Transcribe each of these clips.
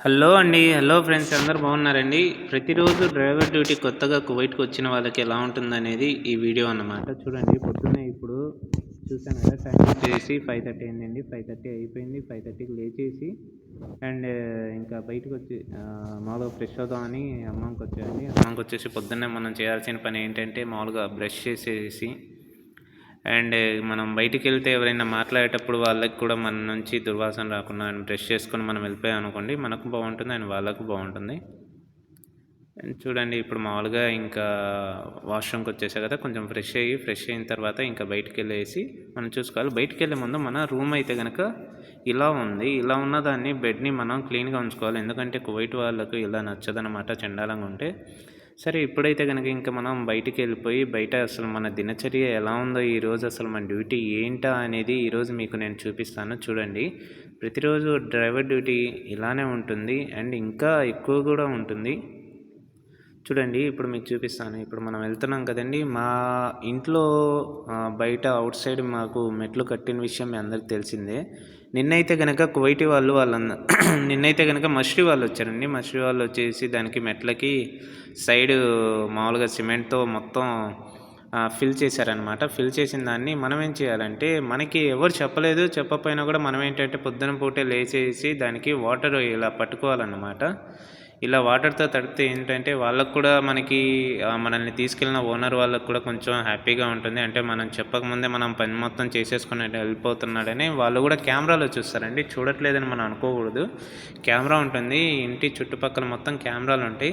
Hello అండి hello friends అందరు బాగున్నారండి? ప్రతిరోజు డ్రైవర్ డ్యూటీ కొత్తగా కువైట్కి వచ్చిన వాళ్ళకి ఎలా ఉంటుందనేది ఈ వీడియో అన్నమాట. చూడండి పొద్దున్నే ఇప్పుడు చూసాను కదా టైం వచ్చేసి ఫైవ్ థర్టీ అయిందండి. ఫైవ్ థర్టీ అయిపోయింది ఫైవ్ థర్టీకి లేచేసి అండ్ ఇంకా బయటకు వచ్చి మామూలుగా ఫ్రెష్ అవుదామని అమ్మంకి వచ్చాయండి అమ్మంకి వచ్చేసి పొద్దున్నే మనం చేయాల్సిన పని ఏంటంటే మామూలుగా బ్రష్ చేసేసి అండ్ మనం బయటికి వెళ్తే ఎవరైనా మాట్లాడేటప్పుడు వాళ్ళకి కూడా మన నుంచి దుర్వాసన రాకుండా బ్రష్ చేసుకొని మనం వెళ్ళిపోయాం అనుకోండి మనకు బాగుంటుంది అండ్ వాళ్ళకు బాగుంటుంది. చూడండి ఇప్పుడు మామూలుగా ఇంకా వాష్రూమ్కి వచ్చేసా కదా కొంచెం ఫ్రెష్ అయ్యి ఫ్రెష్ అయిన తర్వాత ఇంకా బయటికి వెళ్ళేసి మనం చూసుకోవాలి. బయటికి వెళ్ళే ముందు మన రూమ్ అయితే కనుక ఇలా ఉంది. ఇలా ఉన్న దాన్ని బెడ్ని మనం క్లీన్గా ఉంచుకోవాలి. ఎందుకంటే కువైట్ వాళ్ళకు ఇలా నచ్చదనమాట చండాలంగా ఉంటే. సరే ఇప్పుడైతే కనుక ఇంకా మనం బయటికి వెళ్ళిపోయి బయట అసలు మన దినచర్య ఎలా ఉందో ఈరోజు అసలు మన డ్యూటీ ఏంటా అనేది ఈరోజు మీకు నేను చూపిస్తాను. చూడండి. ప్రతిరోజు డ్రైవర్ డ్యూటీ ఇలానే ఉంటుంది అండ్ ఇంకా ఎక్కువ కూడా ఉంటుంది. చూడండి ఇప్పుడు మీకు చూపిస్తాను. ఇప్పుడు మనం వెళ్తున్నాం కదండి. మా ఇంట్లో బయట అవుట్ సైడ్ మాకు మెట్లు కట్టిన విషయం మీ అందరికి తెలిసిందే. నిన్నైతే కనుక కువైటి వాళ్ళు వాళ్ళ నిన్నైతే కనుక మష్రి వాళ్ళు వచ్చారండి. మష్రి వాళ్ళు వచ్చేసి దానికి మెట్లకి సైడ్ మామూలుగా సిమెంట్తో మొత్తం ఫిల్ చేశారనమాట ఫిల్ చేసిన దాన్ని మనం ఏం చేయాలంటే మనకి ఎవరు చెప్పలేదు చెప్పపోయినా కూడా మనం ఏంటంటే పొద్దున పూటే లేచేసి దానికి వాటర్ ఇలా పట్టుకోవాలన్నమాట. ఇలా వాటర్తో తడిపితే ఏంటంటే వాళ్ళకు కూడా మనకి మనల్ని తీసుకెళ్ళిన ఓనర్ వాళ్ళకు కూడా కొంచెం హ్యాపీగా ఉంటుంది. అంటే మనం చెప్పకముందే మనం పని మొత్తం చేసేసుకుని వెళ్ళిపోతున్నాడని వాళ్ళు కూడా కెమెరాలో చూస్తారండి. చూడట్లేదని మనం అనుకోకూడదు. కెమెరా ఉంటుంది. ఇంటి చుట్టుపక్కల మొత్తం కెమెరాలు ఉంటాయి.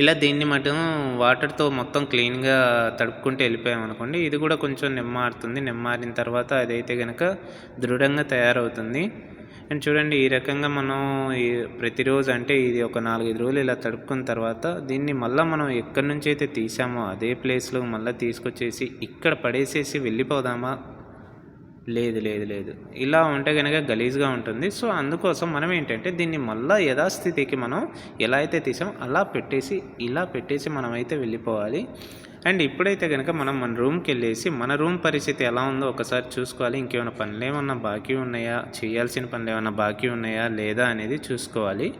ఇలా దీన్ని మటం వాటర్తో మొత్తం క్లీన్గా తడుపుకుంటూ వెళ్ళిపోయాం అనుకోండి ఇది కూడా కొంచెం నిమ్మారుతుంది. నిమ్మారిన తర్వాత అదైతే కనుక దృఢంగా తయారవుతుంది. అండ్ చూడండి ఈ రకంగా మనం ప్రతిరోజు అంటే ఇది ఒక నాలుగైదు రోజులు ఇలా తడుపుకున్న తర్వాత దీన్ని మళ్ళీ మనం ఎక్కడి నుంచి అయితే తీసామో అదే ప్లేస్లో మళ్ళీ తీసుకొచ్చేసి ఇక్కడ పడేసేసి వెళ్ళిపోదామా? లేదు లేదు లేదు. ఇలా ఉంటే కనుక గలీజ్గా ఉంటుంది. సో అందుకోసం మనం ఏంటంటే దీన్ని మళ్ళీ యథాస్థితికి మనం ఎలా అయితే తీసామో అలా పెట్టేసి ఇలా పెట్టేసి మనమైతే వెళ్ళిపోవాలి. అండ్ ఇప్పుడైతే కనుక మనం మన రూమ్కి వెళ్ళేసి మన రూమ్ పరిస్థితి ఎలా ఉందో ఒకసారి చూసుకోవాలి. ఇంకేమైనా పనులు ఏమన్నా బాకీ ఉన్నాయా? చేయాల్సిన పనులు ఏమన్నా బాకీ ఉన్నాయా? లేదా అనేది చూసుకోవాలి.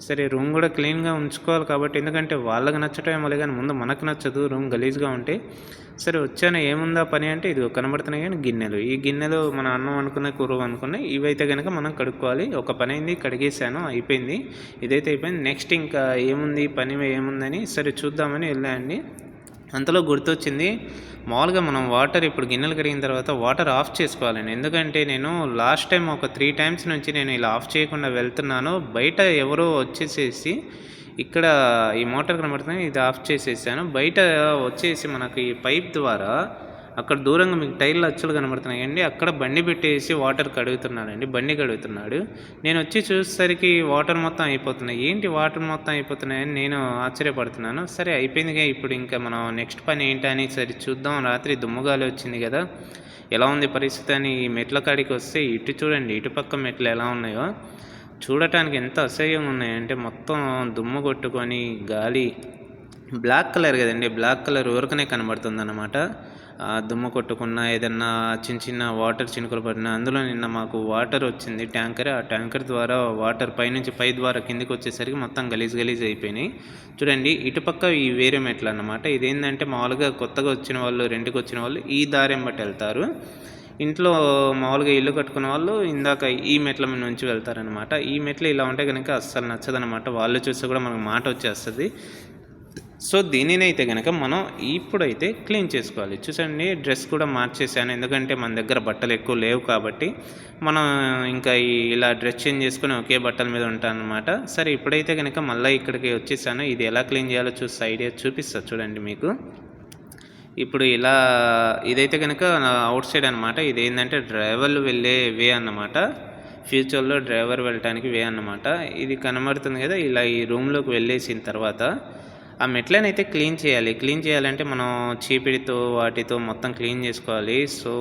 సరే రూమ్ కూడా క్లీన్గా ఉంచుకోవాలి కాబట్టి ఎందుకంటే వాళ్ళకి నచ్చటం ఏమో కానీ ముందు మనకు నచ్చదు. రూమ్ గలీజ్గా ఉంటే సరే వచ్చాను? ఏముందా పని అంటే ఇది కనబడుతున్నాయి కానీ గిన్నెలు. ఈ గిన్నెలు మన అన్నం అనుకున్న కూర అనుకున్నాయి ఇవైతే కనుక మనం కడుక్కోవాలి. ఒక పని అయింది కడిగేసాను అయిపోయింది. ఇదైతే అయిపోయింది. నెక్స్ట్ ఇంకా ఏముంది? పని ఏముందని సరే చూద్దామని వెళ్ళాయండి అంతలో గుర్తొచ్చింది మామూలుగా మనం వాటర్ ఇప్పుడు గిన్నెలు కడిగిన తర్వాత వాటర్ ఆఫ్ చేసుకోవాలండి. ఎందుకంటే నేను లాస్ట్ టైం ఒక త్రీ టైమ్స్ నుంచి నేను ఇలా ఆఫ్ చేయకుండా వెళ్తున్నాను. బయట ఎవరో వచ్చేసేసి ఇక్కడ ఈ మోటార్ కనబడుతుంది ఇది ఆఫ్ చేసేసాను. బయట వచ్చేసి మనకి ఈ పైప్ ద్వారా అక్కడ దూరంగా మీకు టైర్లు అచ్చులు కనబడుతున్నాయండి అక్కడ బండి పెట్టేసి వాటర్ కడుగుతున్నాడండి. బండి కడుగుతున్నాడు. నేను వచ్చి చూసేసరికి వాటర్ మొత్తం అయిపోతున్నాయి. ఏంటి వాటర్ మొత్తం అయిపోతున్నాయని నేను ఆశ్చర్యపడుతున్నాను. సరే అయిపోయిందిగా ఇప్పుడు ఇంకా మనం నెక్స్ట్ పని ఏంటని సరే చూద్దాం. రాత్రి దుమ్ముగాలి వచ్చింది కదా. ఎలా ఉంది పరిస్థితి అని ఈ మెట్ల కాడికి వస్తే ఇటు చూడండి ఇటు పక్క మెట్లు ఎలా ఉన్నాయో. చూడటానికి ఎంత అసహ్యంగా ఉన్నాయంటే మొత్తం దుమ్ము కొట్టుకొని గాలి బ్లాక్ కలర్ కదండి బ్లాక్ కలర్ ఊరకనే కనబడుతుంది అనమాట దుమ్ము కొట్టుకున్న ఏదన్నా చిన్న చిన్న వాటర్ చినుకులు పడినా అందులో నిన్న మాకు వాటర్ వచ్చింది ట్యాంకర్. ఆ ట్యాంకర్ ద్వారా వాటర్ పైనుంచి పై ద్వారా కిందికి వచ్చేసరికి మొత్తం గలీజ్ గలీజ్ అయిపోయినాయి. చూడండి ఇటుపక్క ఈ వేరే మెట్లు అనమాట ఇదేంటంటే మామూలుగా కొత్తగా వచ్చిన వాళ్ళు రెంట్కి వచ్చిన వాళ్ళు ఈ దారిని బట్టి వెళ్తారు. ఇంట్లో మామూలుగా ఇల్లు కట్టుకున్న వాళ్ళు ఇందాక ఈ మెట్ల మీద నుంచి వెళ్తారనమాట ఈ మెట్లు ఇలా ఉంటే కనుక అస్సలు నచ్చదనమాట వాళ్ళు చూస్తే కూడా మనకు మాట వచ్చేస్తుంది. సో దీనినైతే కనుక మనం ఇప్పుడైతే క్లీన్ చేసుకోవాలి. చూసండి డ్రెస్ కూడా మార్చేసాను ఎందుకంటే మన దగ్గర బట్టలు ఎక్కువ లేవు కాబట్టి మనం ఇంకా ఇలా డ్రెస్ చేంజ్ చేసుకుని ఒకే బట్టల మీద ఉంటానమాట సరే ఇప్పుడైతే కనుక మళ్ళీ ఇక్కడికి వచ్చేసాను. ఇది ఎలా క్లీన్ చేయాలో చూస్తే ఐడియా చూపిస్తా చూడండి మీకు. ఇప్పుడు ఇలా ఇదైతే కనుక అవుట్ సైడ్ అనమాట ఇది ఏంటంటే డ్రైవర్లు వెళ్ళే వే అన్నమాట. ఫ్యూచర్లో డ్రైవర్ వెళ్ళటానికి వే అన్నమాట. ఇది కనబడుతుంది కదా ఇలా ఈ రూమ్లోకి వెళ్ళేసిన తర్వాత ఆ మెట్లను అయితే క్లీన్ చేయాలి. క్లీన్ చేయాలంటే మనం చీపిడితో వాటితో మొత్తం క్లీన్ చేసుకోవాలి. సో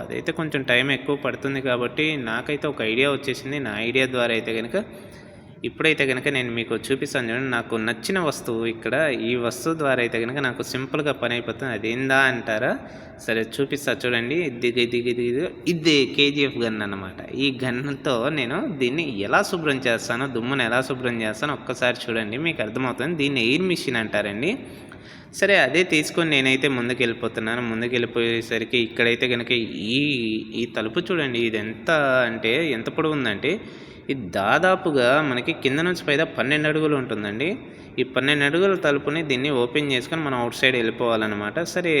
అదైతే కొంచెం టైం ఎక్కువ పడుతుంది కాబట్టి నాకైతే ఒక ఐడియా వచ్చేసింది. నా ఐడియా ద్వారా అయితే కనుక ఇప్పుడైతే కనుక నేను మీకు చూపిస్తాను చూడండి నాకు నచ్చిన వస్తువు ఇక్కడ. ఈ వస్తువు ద్వారా అయితే కనుక నాకు సింపుల్గా పని అయిపోతుంది. అది ఏందా అంటారా? సరే చూపిస్తా చూడండి. దిగి దిగి దిగి ఇది కేజీఎఫ్ గన్ అన్నమాట. ఈ గన్తో నేను దీన్ని ఎలా శుభ్రం చేస్తానో దుమ్మును ఎలా శుభ్రం చేస్తానో ఒక్కసారి చూడండి మీకు అర్థమవుతుంది. దీన్ని ఎయిర్ మిషన్ అంటారండి. సరే అదే తీసుకొని నేనైతే ముందుకు వెళ్ళిపోతున్నాను ముందుకు వెళ్ళిపోయేసరికి ఇక్కడైతే కనుక ఈ ఈ తలుపు చూడండి ఇది ఎంత అంటే ఎంత పొడవు ఉందంటే ఇది దాదాపుగా మనకి కింద నుంచి పైదా పన్నెండు అడుగులు ఉంటుందండి. ఈ పన్నెండు అడుగుల తలుపుని దీన్ని ఓపెన్ చేసుకొని మనం అవుట్ సైడ్ వెళ్ళిపోవాలన్నమాట. సరే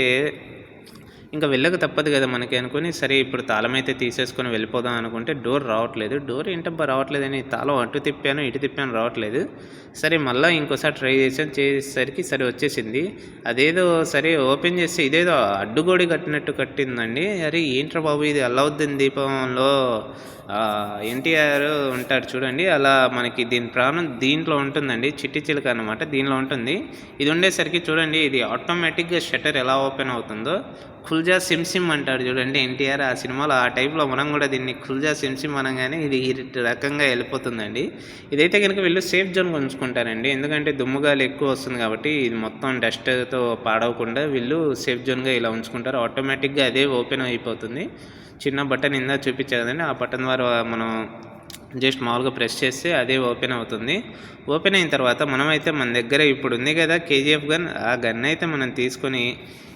ఇంకా వెళ్ళక తప్పదు కదా మనకి అనుకుని సరే ఇప్పుడు తాళం అయితే తీసేసుకొని వెళ్ళిపోదాం అనుకుంటే డోర్ రావట్లేదు. డోర్ ఏంటబ్బా రావట్లేదని తాళం అటు తిప్పాను ఇటు తిప్పాను రావట్లేదు. సరే మళ్ళీ ఇంకోసారి ట్రై చేసాను చేసేసరికి సరే వచ్చేసింది. అదేదో సరే ఓపెన్ చేస్తే ఇదేదో అడ్డుగోడి కట్టినట్టు కట్టిందండి. అరే ఏంట్రా బాబు ఇది అల్లవుద్దీన్ దీపంలో ఎన్టీఆర్ ఉంటారు చూడండి అలా మనకి దీని ప్రాణం దీంట్లో ఉంటుందండి చిట్టి చిలుక అనమాట దీనిలో ఉంటుంది. ఇది ఉండేసరికి చూడండి ఇది ఆటోమేటిక్గా షట్టర్ ఎలా ఓపెన్ అవుతుందో ఖుల్జా సిమ్ సిమ్ అంటాడు చూడండి ఎన్టీఆర్ ఆ సినిమాలో ఆ టైప్లో మనం కూడా దీన్ని ఖుల్జా సిమ్ సిమ్ అనగానే ఇది ఈ రకంగా వెళ్ళిపోతుందండి. ఇదైతే కనుక వీళ్ళు సేఫ్ జోన్ ఉంచుకుంటారండి. ఎందుకంటే దుమ్ముగాలు ఎక్కువ వస్తుంది కాబట్టి ఇది మొత్తం డస్ట్తో పాడవకుండా వీళ్ళు సేఫ్ జోన్గా ఇలా ఉంచుకుంటారు. ఆటోమేటిక్గా అదే ఓపెన్ అయిపోతుంది. చిన్న బటన్ ఇందా చూపించారు కదండి. ఆ బటన్ ద్వారా మనం జస్ట్ మామూలుగా ప్రెస్ చేస్తే అదే ఓపెన్ అవుతుంది. ఓపెన్ అయిన తర్వాత మనమైతే మన దగ్గర ఇప్పుడు ఉంది కదా కేజీఎఫ్ గన్. ఆ గన్ అయితే మనం తీసుకొని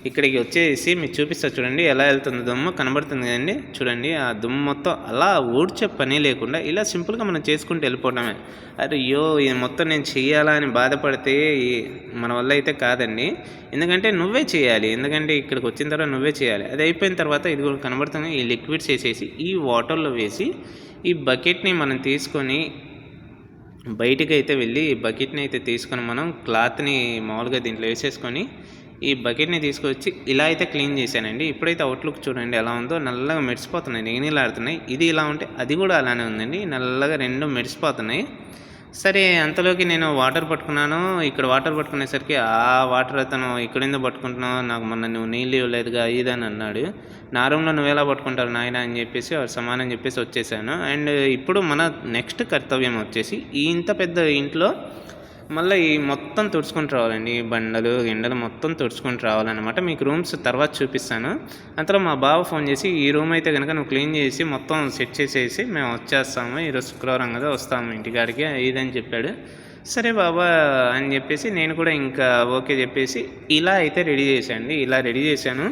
ఇక్కడికి వచ్చేసి మీకు చూపిస్తా చూడండి ఎలా వెళ్తుంది దుమ్ము కనబడుతుంది కదండి. చూడండి ఆ దుమ్ము మొత్తం అలా ఊడ్చే పని లేకుండా ఇలా సింపుల్గా మనం చేసుకుంటూ వెళ్ళిపోవడమే. అరే అయ్యో ఇది మొత్తం నేను చెయ్యాలా అని బాధపడితే మన వల్ల అయితే కాదండి. ఎందుకంటే నువ్వే చేయాలి. ఎందుకంటే ఇక్కడికి వచ్చిన తర్వాత నువ్వే చేయాలి. అది అయిపోయిన తర్వాత ఇది కూడా కనబడుతుంది. ఈ లిక్విడ్స్ వేసేసి ఈ వాటర్లో వేసి ఈ బకెట్ని మనం తీసుకొని బయటికి అయితే వెళ్ళి ఈ బకెట్ని అయితే తీసుకొని మనం క్లాత్ని మామూలుగా దీంట్లో వేసేసుకొని ఈ బకెట్ని తీసుకొచ్చి ఇలా అయితే క్లీన్ చేశానండి. ఇప్పుడైతే అవుట్లుక్ చూడండి ఎలా ఉందో నల్లగా మెరిసిపోతున్నాయి నీళ్ళాడుతున్నాయి ఇది ఇలా ఉంటే అది కూడా అలానే ఉందండి. నల్లగా రెండు మెరిసిపోతున్నాయి. సరే అంతలోకి నేను వాటర్ పట్టుకున్నాను. ఇక్కడ వాటర్ పట్టుకునేసరికి ఆ వాటర్ అతను ఇక్కడేందో పట్టుకుంటున్నావు? నాకు మొన్న నువ్వు నీళ్ళు ఇవ్వలేదుగా ఇదని అన్నాడు. నా రూమ్లో నువ్వు ఎలా పట్టుకుంటారు నాయన అని చెప్పేసి సమానం చెప్పేసి వచ్చేసాను. అండ్ ఇప్పుడు మన నెక్స్ట్ కర్తవ్యం వచ్చేసి ఈ ఇంత పెద్ద ఇంట్లో మళ్ళీ ఈ మొత్తం తుడుచుకుంటూ రావాలండి బండలు ఎండలు మొత్తం తుడుచుకుంటూ రావాలన్నమాట. మీకు రూమ్స్ తర్వాత చూపిస్తాను. అంతలో మా బావ ఫోన్ చేసి ఈ రూమ్ అయితే కనుక నువ్వు క్లీన్ చేసి మొత్తం సెట్ చేసేసి మేము వచ్చేస్తాము. ఈరోజు శుక్రవారం కదా వస్తాము ఇంటికాడికి ఇదని చెప్పాడు. సరే బాబా అని చెప్పేసి నేను కూడా ఇంకా ఓకే చెప్పేసి ఇలా అయితే రెడీ చేశాను ఇలా రెడీ చేశాను.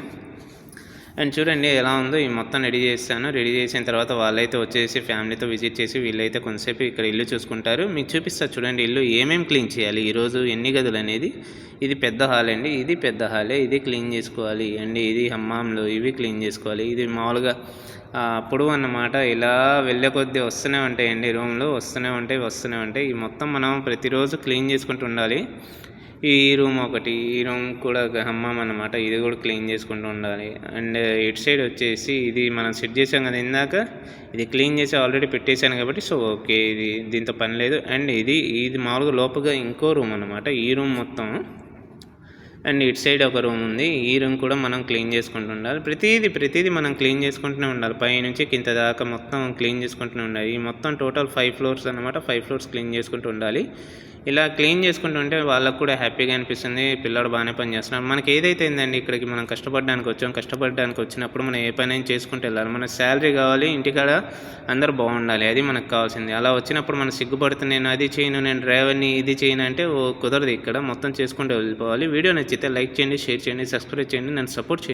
అండ్ చూడండి ఎలా ఉందో ఈ మొత్తం రెడీ చేస్తాను రెడీ చేసిన తర్వాత వాళ్ళైతే వచ్చేసి ఫ్యామిలీతో విజిట్ చేసి వీళ్ళైతే కొంతసేపు ఇక్కడ ఇల్లు చూసుకుంటారు. మీకు చూపిస్తారు చూడండి ఇల్లు ఏమేమి క్లీన్ చేయాలి? ఈరోజు ఎన్ని గదులు అనేది? ఇది పెద్ద హాల్ అండి. ఇది పెద్ద హాలే. ఇది క్లీన్ చేసుకోవాలి. అండి ఇది హమ్మాంలు ఇవి క్లీన్ చేసుకోవాలి. ఇది మామూలుగా పొడవు అన్నమాట. ఇలా వెళ్ళే కొద్దీ వస్తూనే ఉంటాయండి రూమ్లు. వస్తూనే ఉంటాయి వస్తూనే ఉంటాయి. ఈ మొత్తం మనం ప్రతిరోజు క్లీన్ చేసుకుంటూ ఉండాలి. ఈ రూమ్ ఒకటి ఈ రూమ్ కూడా హమ్మం అనమాట ఇది కూడా క్లీన్ చేసుకుంటూ ఉండాలి. అండ్ ఇటు సైడ్ వచ్చేసి ఇది మనం సెట్ చేసాం కదా ఇందాక? ఇది క్లీన్ చేసి ఆల్రెడీ పెట్టేశాను కాబట్టి సో ఓకే ఇది దీంతో పని లేదు. అండ్ ఇది ఇది మామూలుగా లోపల ఇంకో రూమ్ అనమాట ఈ రూమ్ మొత్తం. అండ్ ఇటు సైడ్ ఒక రూమ్ ఉంది. ఈ రూమ్ కూడా మనం క్లీన్ చేసుకుంటూ ఉండాలి. ప్రతిదీ ప్రతిదీ మనం క్లీన్ చేసుకుంటూనే ఉండాలి. పై నుంచి కింద దాకా మొత్తం క్లీన్ చేసుకుంటూనే ఉండాలి. ఈ మొత్తం టోటల్ ఫైవ్ ఫ్లోర్స్ అనమాట ఫైవ్ ఫ్లోర్స్ క్లీన్ చేసుకుంటూ ఉండాలి. ఇలా క్లీన్ చేసుకుంటూ ఉంటే వాళ్ళకు కూడా హ్యాపీగా అనిపిస్తుంది. పిల్లడు బాగానే పని చేస్తున్నారు మనకి ఏదైతే ఏందండి ఇక్కడికి మనం కష్టపడడానికి వచ్చాం కష్టపడడానికి వచ్చినప్పుడు మనం ఏ పని అయినా చేసుకుంటూ వెళ్ళాలి. మన శాలరీ కావాలి ఇంటికాడ అందరు బాగుండాలి. అది మనకు కావాల్సింది. అలా వచ్చినప్పుడు మనం సిగ్గుపడుతూ నేను అది చేయను నేను డ్రైవర్ని ఇది చేయను అంటే కుదరదు. ఇక్కడ మొత్తం చేసుకుంటూ వెళ్ళిపోవాలి. వీడియో నచ్చితే లైక్ చేయండి షేర్ చేయండి సబ్స్క్రైబ్ చేయండి. నన్ను సపోర్ట్ చేయండి.